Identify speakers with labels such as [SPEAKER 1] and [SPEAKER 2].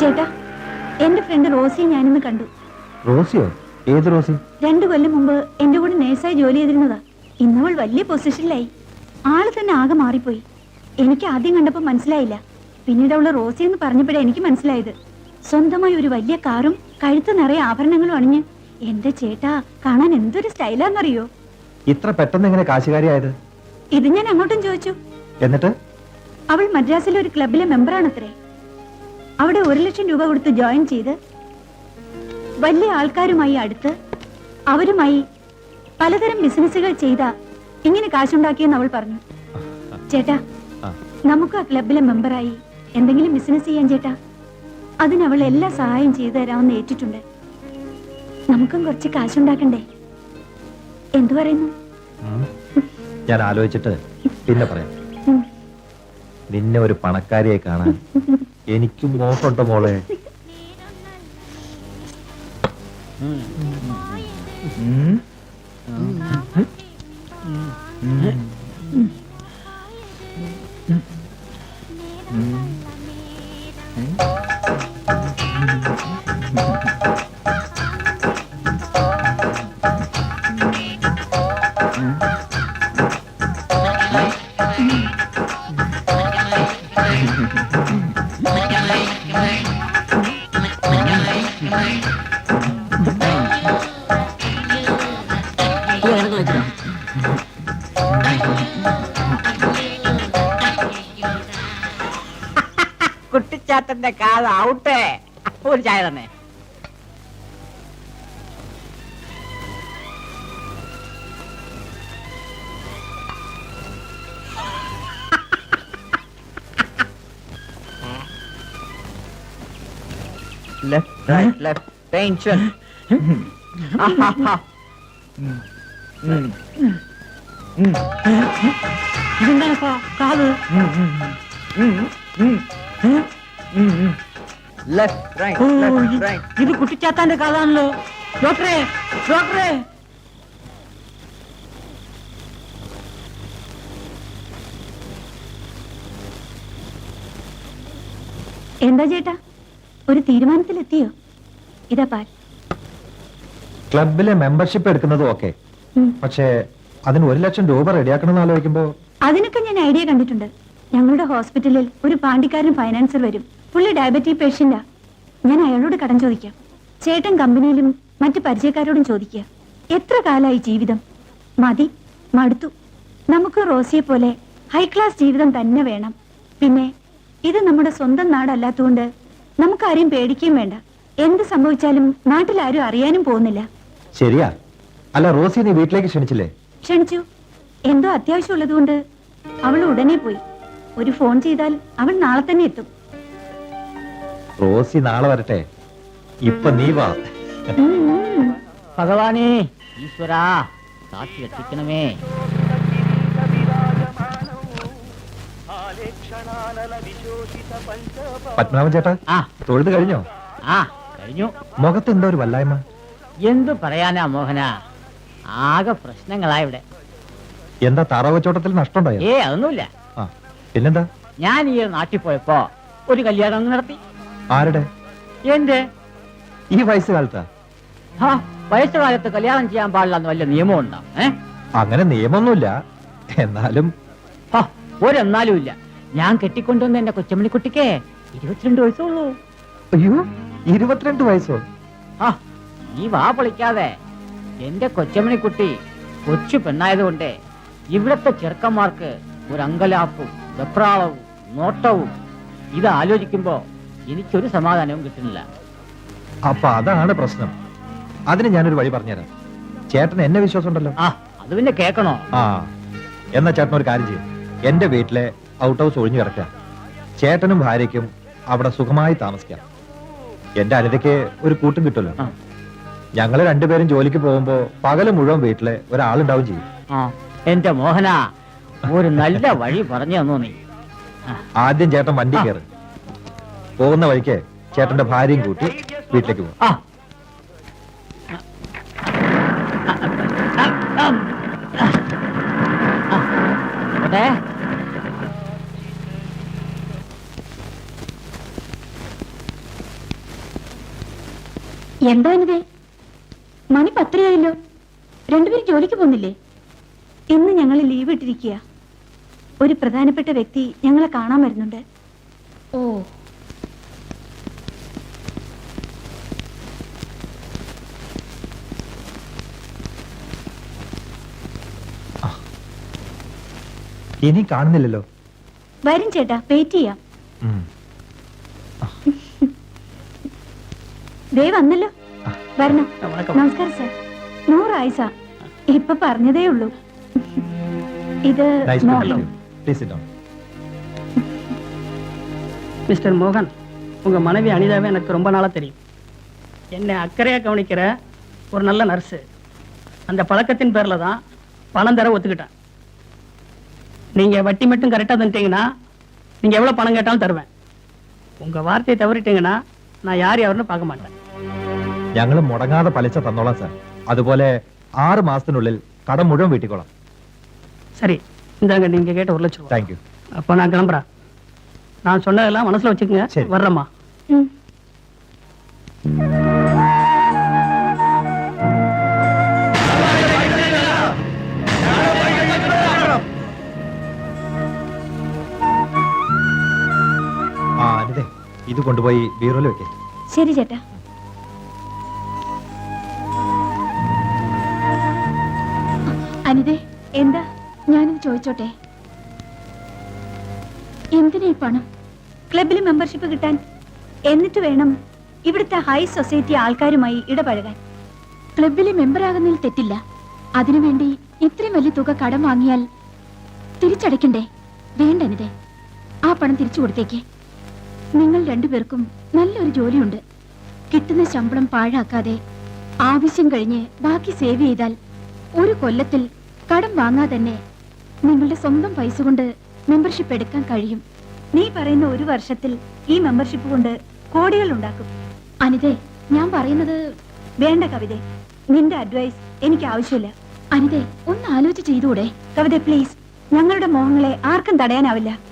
[SPEAKER 1] ചേട്ടാ എന്റെ ഫ്രണ്ട് റോസിയെ ഞാനിന്ന് കണ്ടു.
[SPEAKER 2] റോസിയോ? ഏത് റോസി?
[SPEAKER 1] രണ്ടു കൊല്ലം മുമ്പ് എന്റെ കൂടെ നേഴ്സായി ജോലി ചെയ്തിരുന്നതാ. ഇന്നവൾ വലിയ പൊസിഷനിലായി. ആൾ തന്നെ ആകെ മാറിപ്പോയി. എനിക്ക് ആദ്യം കണ്ടപ്പോ മനസ്സിലായില്ല. പിന്നീട് അവൾ റോസി എന്ന് പറഞ്ഞപ്പോഴേ എനിക്ക് മനസ്സിലായത്. സ്വന്തമായി ഒരു വലിയ കാറും കഴുത്ത് നിറയെ ആഭരണങ്ങളും അണിഞ്ഞ് എന്റെ ചേട്ടാ കാണാൻ എന്തൊരു സ്റ്റൈലാന്നറിയോ?
[SPEAKER 2] ഇത്ര പെട്ടെന്ന് എങ്ങനെ കാശുകാരിയായത്?
[SPEAKER 1] ഇത് ഞാൻ അങ്ങോട്ടും ചോദിച്ചു.
[SPEAKER 2] എന്നിട്ട്?
[SPEAKER 1] അവൾ മദ്രാസിലെ ഒരു ക്ലബിലെ മെമ്പറാണത്രേ അവിടെ ഒരു ലക്ഷം രൂപ കൊടുത്ത് ജോയിൻ ചെയ്ത് വലിയ ആൾക്കാരുമായി അടുത്ത് അവരുമായി പലതരം ബിസിനസ്സുകൾ ചെയ്ത ഇങ്ങനെ കാശുണ്ടാക്കിയെന്ന് അവൾ പറഞ്ഞു. ചേട്ടാ നമുക്ക് ആ ക്ലബിലെ മെമ്പറായി എന്തെങ്കിലും ബിസിനസ് ചെയ്യാൻ ചേട്ടാ. അതിന് അവൾ എല്ലാ സഹായം ചെയ്തു തരാമെന്ന് ഏറ്റിട്ടുണ്ട്. നമുക്കും കുറച്ച് കാശുണ്ടാക്കണ്ടേ? എന്തു പറയുന്നു.
[SPEAKER 2] ഞാൻ ആലോചിച്ചിട്ട് പിന്നെ പറയാം. നിന്നെ ഒരു പണക്കാരിയെ കാണാൻ എനിക്കും മോഹമുണ്ട് മോളെ. う
[SPEAKER 3] ん。うん？う
[SPEAKER 4] ん。う
[SPEAKER 3] ん。うん。うん。うん。うん。വെച്ചോ. കുട്ടിച്ചാത്തന്റെ കാത ഔട്ടേ. ഒരു ചായ തന്നെ. ലെഫ്റ്റ് റൈറ്റ് ലെഫ്റ്റ് ടെൻഷൻ ഇതെന്താ കാത്
[SPEAKER 5] ലെഫ്റ്റ് റൈറ്റ്
[SPEAKER 3] ഓ,
[SPEAKER 5] ലെഫ്റ്റ്
[SPEAKER 3] ഇത്
[SPEAKER 5] റൈറ്റ്
[SPEAKER 3] ഇത് കുട്ടിച്ചാത്താന്റെ കാതാണല്ലോ. ഡോക്ടറെ ഡോക്ടറെ.
[SPEAKER 1] എന്താ ചേട്ടാ? ഒരു തീരുമാനത്തിലെത്തിയോ? ഇതാ പാൽ.
[SPEAKER 2] ക്ലബിലെ മെമ്പർഷിപ്പ് എടുക്കുന്നതും ഓക്കെ
[SPEAKER 1] ഉം.
[SPEAKER 2] പക്ഷേ അതിന് ഒരു ലക്ഷം രൂപ റെഡിയാക്കണമെന്ന് ആലോചിക്കുമ്പോ
[SPEAKER 1] അതിനൊക്കെ ഞാൻ ഐഡിയ കണ്ടിട്ടുണ്ട്. ഞങ്ങളുടെ ഹോസ്പിറ്റലിൽ ഒരു പാണ്ടിക്കാരൻ ഫൈനാൻസർ വരും. പുള്ളി ഡയബറ്റിക് പേഷ്യന്റാ ഞാൻ അയാളോട് കടം ചോദിക്കാം. ചേട്ടൻ കമ്പനിയിലും മറ്റു പരിചയക്കാരോടും ചോദിക്കുക. എത്ര കാലായി ജീവിതം? മതി മടുത്തു. നമുക്ക് റോസിയെ പോലെ ഹൈ ക്ലാസ് ജീവിതം തന്നെ വേണം. പിന്നെ ഇത് നമ്മുടെ സ്വന്തം നാടല്ലാത്തതുകൊണ്ട് നമുക്കാരെയും പേടിക്കുകയും വേണ്ട. എന്ത് സംഭവിച്ചാലും നാട്ടിലാരും അറിയാനും പോകുന്നില്ല.
[SPEAKER 2] ശരിയാ. അല്ല റോസി നീ വീട്ടിലേക്ക് ക്ഷണിച്ചില്ലേ?
[SPEAKER 1] ക്ഷണിച്ചു. എന്തോ അത്യാവശ്യം ഉള്ളതുകൊണ്ട് അവൾ ഉടനെ പോയി. ഒരു ഫോൺ ചെയ്താൽ അവൾ നാളെ തന്നെ എത്തും.
[SPEAKER 2] റോസി നാളെ വരട്ടെ. ഇപ്പൊ നീ വാ.
[SPEAKER 3] ഭഗവാനേ ഈശ്വരാ കാത്തി രക്ഷിക്കണമേ.
[SPEAKER 2] പത്മനാഭൻ ചേട്ടാ
[SPEAKER 3] ആ.
[SPEAKER 2] തൊഴുത് കഴിഞ്ഞോ?
[SPEAKER 3] ആ കഴിഞ്ഞു.
[SPEAKER 2] മുഖത്ത് എന്തോ ഒരു വല്ലായ്മ.
[SPEAKER 3] എന്തു പറയാനാ മോഹന? ആകെ പ്രശ്നങ്ങളാ ഇവിടെ.
[SPEAKER 2] എന്താ താറാവച്ചോട്ടത്തിൽ നഷ്ടമുണ്ടായോ?
[SPEAKER 3] ഏ അതൊന്നുമില്ല.
[SPEAKER 2] ആ പിന്നെന്താ?
[SPEAKER 3] ഞാൻ ഈ നാട്ടിൽ പോയപ്പോ ഒരു കല്യാണം നടത്തി.
[SPEAKER 2] ആരുടെ?
[SPEAKER 3] എന്റെ
[SPEAKER 2] ഈ വയസ്സുകാലത്താ.
[SPEAKER 3] ആ വയസ്സുകാലത്ത് കല്യാണം ചെയ്യാൻ പാടില്ല വല്ല നിയമമുണ്ടോ? ഏ?
[SPEAKER 2] അങ്ങനെ നിയമമൊന്നുമില്ല. എന്നാലും
[SPEAKER 3] ഒരെന്നാലും ഇല്ല. ഞാൻ കെട്ടിക്കൊണ്ടുവന്ന എന്റെ കൊച്ചമണിക്കുട്ടിക്ക് ഇരുപത്തിരണ്ട് വയസ്സുള്ളൂ
[SPEAKER 2] അയ്യോ ഇരുപത്തിരണ്ട് വയസ്സോ?
[SPEAKER 3] ആ നീ വാ പൊളിക്കാതെ. എന്റെ കൊച്ചമണിക്കുട്ടി കൊച്ചു പെണ്ണായതുകൊണ്ട് ഇവിടത്തെ ചെറുക്കന്മാർക്ക് ഒരു അങ്കലാപ്പും വെപ്രാളവും നോട്ടവും ഇത് ആലോചിക്കുമ്പോ എനിക്കൊരു സമാധാനവും കിട്ടുന്നില്ല.
[SPEAKER 2] അപ്പൊ അതാണ് പ്രശ്നം. അതിന് ഞാനൊരു വഴി പറഞ്ഞുതരാം. ചേട്ടന് എന്നെ വിശ്വാസം ഉണ്ടല്ലോ
[SPEAKER 3] ആ അത് പിന്നെ കേക്കണോ
[SPEAKER 2] ആ എന്നാ ചേട്ടൻ ഒരു കാര്യം ചെയ്യും. എന്റെ വീട്ടിലെ ഔട്ട് ഹൗസ് ഒഴിഞ്ഞു കിടക്കാം ചേട്ടനും ഭാര്യയ്ക്കും അവിടെ സുഖമായി താമസിക്കാം. എന്റെ അനിതയ്ക്ക് ഒരു കൂട്ടും കിട്ടുമല്ലോ.
[SPEAKER 3] ആ.
[SPEAKER 2] ഞങ്ങൾ രണ്ടുപേരും ജോലിക്ക് പോകുമ്പോ പകൽ മുഴുവൻ വീട്ടിൽ ഒരാളുണ്ടാവും ചെയ്യും.
[SPEAKER 3] ആ എന്റെ മോഹന ഒരു നല്ല വഴി പറഞ്ഞു തന്നു നീ?
[SPEAKER 2] ആദ്യം ചേട്ടൻ വണ്ടി കയറി പോകുന്ന വഴിക്ക് ചേട്ടന്റെ ഭാര്യയും കൂട്ടി വീട്ടിലേക്ക് പോകും
[SPEAKER 3] ആ. പോട്ടെ
[SPEAKER 1] എന്താ അനിതേ മണി പത്തരയായല്ലോ. രണ്ടുപേരും ജോലിക്ക് പോകുന്നില്ലേ? ഇന്ന് ഞങ്ങൾ ലീവ് ഇട്ടിരിക്കുക. ഒരു പ്രധാനപ്പെട്ട വ്യക്തി ഞങ്ങളെ കാണാൻ വരുന്നുണ്ട്. ഓ.
[SPEAKER 2] ഇനി കാണുന്നില്ലല്ലോ.
[SPEAKER 1] വരും ചേട്ടാ വെയിറ്റ് ചെയ്യാം. ദേ വന്നല്ലോ. വരണം
[SPEAKER 3] വണക്കം.
[SPEAKER 1] നമസ്കാരം സാർ നൂറായി സാർ ഇപ്പൊ പറഞ്ഞതേ ഉള്ളൂ ഇത്
[SPEAKER 2] Nice to meet
[SPEAKER 1] Mohan
[SPEAKER 2] you. Please sit down.
[SPEAKER 5] Mister மோகன் உங்கள் மனைவி அனிதாவை எனக்கு ரொம்ப நாளாக தெரியும் என்னை அக்கறையாக கவனிக்கிற ஒரு நல்ல நர்ஸு அந்த பழக்கத்தின் பேரில் தான் பணம் தர ஒத்துக்கிட்டேன் நீங்கள் வட்டி மட்டும் கரெக்டாக தந்துட்டீங்கன்னா நீங்கள் எவ்வளோ பணம் கேட்டாலும் தருவேன் உங்கள் வார்த்தையை தவறிட்டீங்கன்னா நான் யார் யாருன்னு பார்க்க மாட்டேன்
[SPEAKER 2] ഞങ്ങൾ മുടങ്ങാതെ പലിശ തന്നോളാം സാർ അതുപോലെ ആറ് മാസത്തിനുള്ളിൽ കടം മുഴുവൻ വീട്ടിക്കോളാം
[SPEAKER 5] சரி இந்தாங்க நீங்கள் கேட்ட ஒரு லட்சம் ரூபா
[SPEAKER 2] താങ്ക് യു
[SPEAKER 5] அப்போ நான் கிளம்புறேன் நான் சொன்னதெல்லாம் மனசில் வச்சுக்கோங்க
[SPEAKER 2] சரி.
[SPEAKER 5] வர்றேம்மா
[SPEAKER 1] ഉം.
[SPEAKER 2] ആ അനിതേ ഇത് കൊണ്ടുപോയി ബീറോയിൽ വെക്കേ
[SPEAKER 1] ശരി ചേട്ടാ ചോദിച്ചോട്ടെ? എന്തിനാ ഈ പണം? ക്ലബിൽ മെമ്പർഷിപ്പ് കിട്ടാൻ? എന്നിട്ട് വേണം ഇവിടുത്തെ ഹൈ സൊസൈറ്റി ആൾക്കാരുമായി ഇടപഴകാൻ. ക്ലബിലെ മെമ്പറാകുന്നതിൽ തെറ്റില്ല. അതിനുവേണ്ടി ഇത്രയും വലിയ തുക കടം വാങ്ങിയാൽ തിരിച്ചടയ്ക്കണ്ടേ? വേണ്ട അനിതേ ആ പണം തിരിച്ചു കൊടുത്തേക്ക്. നിങ്ങൾ രണ്ടുപേർക്കും നല്ലൊരു ജോലിയുണ്ട്. കിട്ടുന്ന ശമ്പളം പാഴാക്കാതെ ആവശ്യം കഴിഞ്ഞ് ബാക്കി സേവ് ചെയ്താൽ ഒരു കൊല്ലത്തിൽ കടം വാങ്ങാതെ തന്നെ നിങ്ങളുടെ സ്വന്തം പൈസ കൊണ്ട് മെമ്പർഷിപ്പ് എടുക്കാൻ കഴിയും. നീ പറയുന്ന ഒരു വർഷത്തിൽ ഈ മെമ്പർഷിപ്പ് കൊണ്ട് കോടികൾ ഉണ്ടാക്കും. അനിതേ ഞാൻ പറയുന്നത് വേണ്ട കവിത. നിന്റെ അഡ്വൈസ് എനിക്ക് ആവശ്യമില്ല. അനിതേ ഒന്ന് ആലോചിച്ച് ചെയ്തുകൂടെ? കവിത പ്ലീസ് ഞങ്ങളുടെ മോഹങ്ങളെ ആർക്കും തടയാനാവില്ല.